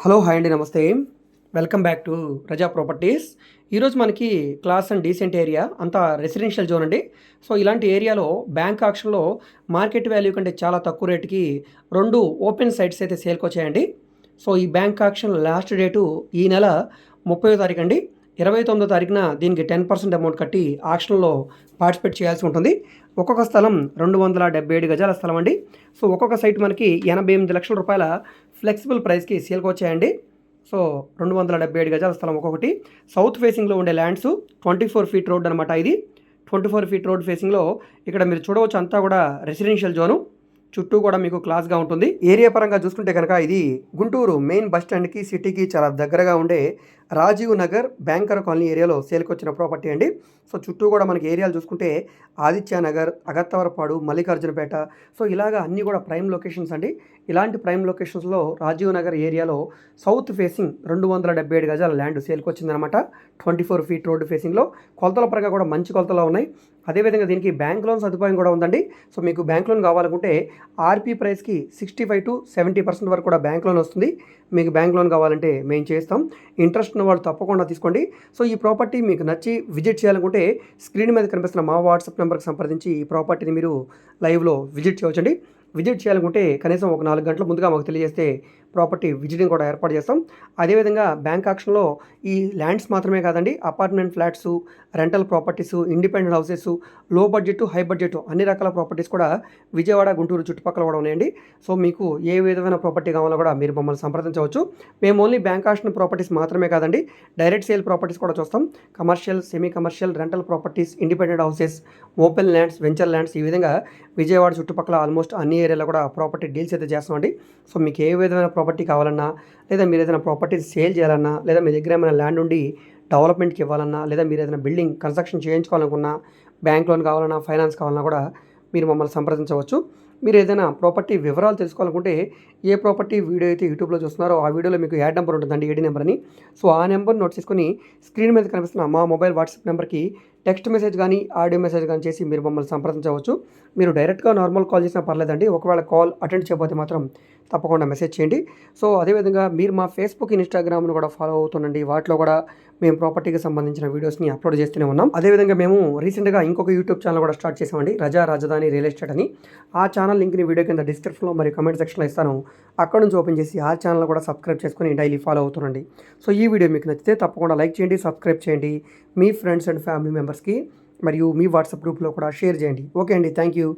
Hello hi అండి నమస్తే. Welcome back to Raza properties. ఈరోజు మనకి క్లాస్ అండ్ డీసెంట్ ఏరియా అంతా రెసిడెన్షియల్ జోన్ అండి. సో ఇలాంటి ఏరియాలో బ్యాంక్ ఆక్షన్లో మార్కెట్ వాల్యూ కంటే చాలా తక్కువ రేటుకి రెండు ఓపెన్ సైట్స్ అయితే సేల్కి వచ్చాయండి. సో ఈ బ్యాంక్ ఆక్షన్ లాస్ట్ డేటు ఈ నెల ముప్పై తారీఖు అండి. ఇరవై తొమ్మిదో తారీఖున దీనికి టెన్ పర్సెంట్ అమౌంట్ కట్టి ఆక్షన్లో పార్టిసిపేట్ చేయాల్సి ఉంటుంది. ఒక్కొక్క స్థలం రెండు వందల డెబ్బై ఏడు గజాల స్థలం అండి. సో ఒక్కొక్క సైట్ మనకి ఎనభై ఎనిమిది లక్షల రూపాయల ఫ్లెక్సిబుల్ ప్రైస్కి సేల్కి వచ్చాయండి. సో రెండు వందల డెబ్బై ఏడు గజాల స్థలం ఒక్కొక్కటి. సౌత్ ఫేసింగ్లో ఉండే lands twenty four feet road అనమాట ఇది. ట్వంటీ ఫోర్ ఫీట్ రోడ్ ఫేసింగ్లో ఇక్కడ మీరు చూడవచ్చు అంతా కూడా రెసిడెన్షియల్ జోను. చుట్టూ కూడా మీకు క్లాస్గా ఉంటుంది. ఏరియా పరంగా చూసుకుంటే కనుక ఇది గుంటూరు మెయిన్ బస్ స్టాండ్కి సిటీకి చాలా దగ్గరగా ఉండే రాజీవ్ నగర్ బ్యాంకర్ కాలనీ ఏరియాలో సేల్కి వచ్చిన ప్రాపర్టీ అండి. సో చుట్టూ కూడా మనకి ఏరియాలు చూసుకుంటే ఆదిత్య నగర్ అగత్తవరపాడు మల్లికార్జునపేట. సో ఇలాగా అన్నీ కూడా ప్రైమ్ లొకేషన్స్ అండి. ఇలాంటి ప్రైమ్ లొకేషన్స్లో రాజీవ్ నగర్ ఏరియాలో సౌత్ ఫేసింగ్ రెండు వందల డెబ్బై ఏడు గజాల ల్యాండ్ సేల్కి వచ్చిందనమాట. ట్వంటీ ఫోర్ ఫీట్ రోడ్డు ఫేసింగ్లో. కొలతల పరంగా కూడా మంచి కొలతలు ఉన్నాయి. అదేవిధంగా దీనికి బ్యాంక్ లోన్ సదుపాయం కూడా ఉందండి. సో మీకు బ్యాంక్ లోన్ కావాలనుకుంటే ఆర్పీ ప్రైస్కి sixty five to seventy percent వరకు కూడా బ్యాంక్ లోన్ వస్తుంది. మీకు బ్యాంక్ లోన్ కావాలంటే మేము చేస్తాం. ఇంట్రెస్ట్ ఉన్న వాళ్ళు తప్పకుండా తీసుకోండి. సో ఈ ప్రాపర్టీ మీకు నచ్చి విజిట్ చేయాలనుకుంటే స్క్రీన్ మీద కనిపిస్తున్న మా వాట్సాప్ నెంబర్కి సంప్రదించి ఈ ప్రాపర్టీని మీరు లైవ్లో విజిట్ చేయవచ్చండి. విజిట్ చేయాలనుకుంటే కనీసం ఒక నాలుగు గంటల ముందుగా మాకు తెలియజేస్తే ప్రాపర్టీ విజిటింగ్ కూడా ఏర్పాటు చేస్తాం. అదేవిధంగా బ్యాంక్ ఆక్షన్లో ఈ ల్యాండ్స్ మాత్రమే కాదండి apartment flats rental properties independent హౌసెస్లో budget high budget అన్ని రకాల ప్రాపర్టీస్ కూడా విజయవాడ గుంటూరు చుట్టుపక్కల కూడా ఉన్నాయండి. సో మీకు ఏ విధమైన ప్రాపర్టీ కావాలో కూడా మీరు మమ్మల్ని సంప్రదించవచ్చు. మేము ఓన్లీ బ్యాంక్ ఆక్షన్ ప్రాపర్టీస్ మాత్రమే కాదండి డైరెక్ట్ సేల్ ప్రాపర్టీస్ కూడా చూస్తాం. Commercial semi commercial rental properties independent houses open lands venture lands ఈ విధంగా విజయవాడ చుట్టుపక్కల ఆల్మోస్ట్ అన్ని ఏరియాలో కూడా ప్రాపర్టీ డీల్స్ అయితే చేస్తామండి. సో మీకు ఏ విధమైన ప్రాపర్టీ కావాలన్నా లేదా మీరు ఏదైనా ప్రాపర్టీ సేల్ చేయాలన్నా లేదా మీ దగ్గర ఏమైనా ల్యాండ్ ఉండి డెవలప్మెంట్కి ఇవ్వాలన్నా లేదా మీరు ఏదైనా బిల్డింగ్ కన్స్ట్రక్షన్ చేయించుకోవాలనుకున్నా బ్యాంక్ లోన్ కావాలన్నా ఫైనాన్స్ కావాలన్నా కూడా మీరు మమ్మల్ని సంప్రదించవచ్చు. మీరు ఏదైనా ప్రాపర్టీ వివరాలు తెలుసుకోవాలనుకుంటే ఏ ప్రాపర్టీ వీడియో అయితే యూట్యూబ్లో చూస్తున్నారో ఆ వీడియోలో మీకు యాడ్ నెంబర్ ఉంటుందండి ఏడి నెంబర్ అని. సో ఆ నెంబర్ నోట్ చేసుకుని స్క్రీన్ మీద కనిపిస్తున్న మా మొబైల్ వాట్సాప్ నెంబర్కి టెక్స్ట్ మెసేజ్ కానీ ఆడియో మెసేజ్ కానీ చేసి మీరు మమ్మల్ని సంప్రదించవచ్చు. మీరు డైరెక్ట్గా నార్మల్ కాల్ చేసినా పర్లేదండి. ఒకవేళ కాల్ అటెండ్ చేయకపోతే మాత్రం తప్పకుండా మెసేజ్ చేయండి. సో అదేవిధంగా మీరు మా ఫేస్బుక్ ఇన్స్టాగ్రామ్ను కూడా ఫాలో అవుతుండండి. వాటిలో కూడా మేము ప్రాపర్టీకి సంబంధించిన వీడియోస్ని అప్లోడ్ చేస్తూనే ఉన్నాం. అదేవిధంగా మేము రీసెంట్గా ఇంకొక యూట్యూబ్ ఛానల్ కూడా స్టార్ట్ చేసామండి రజా రాజధాని రియల్ ఎస్టేట్ అని. ఆ ఛానల్ లింక్ని వీడియో కింద డిస్క్రిప్షన్లో మరియు కమెంట్ సెక్షన్లో ఇస్తాను. అక్కడ నుంచి ఓపెన్ చేసి ఆ ఛానల్ కూడా సబ్స్క్రైబ్ చేసుకొని డైలీ ఫాలో అవుతుండండి. సో ఈ వీడియో మీకు నచ్చితే తప్పకుండా లైక్ చేయండి సబ్స్క్రైబ్ చేయండి. మీ ఫ్రెండ్స్ అండ్ ఫ్యామిలీ మెంబర్స్ మెంబర్స్కి మరియు మీ వాట్సాప్ గ్రూప్లో కూడా షేర్ చేయండి. ఓకే అండి. Thank you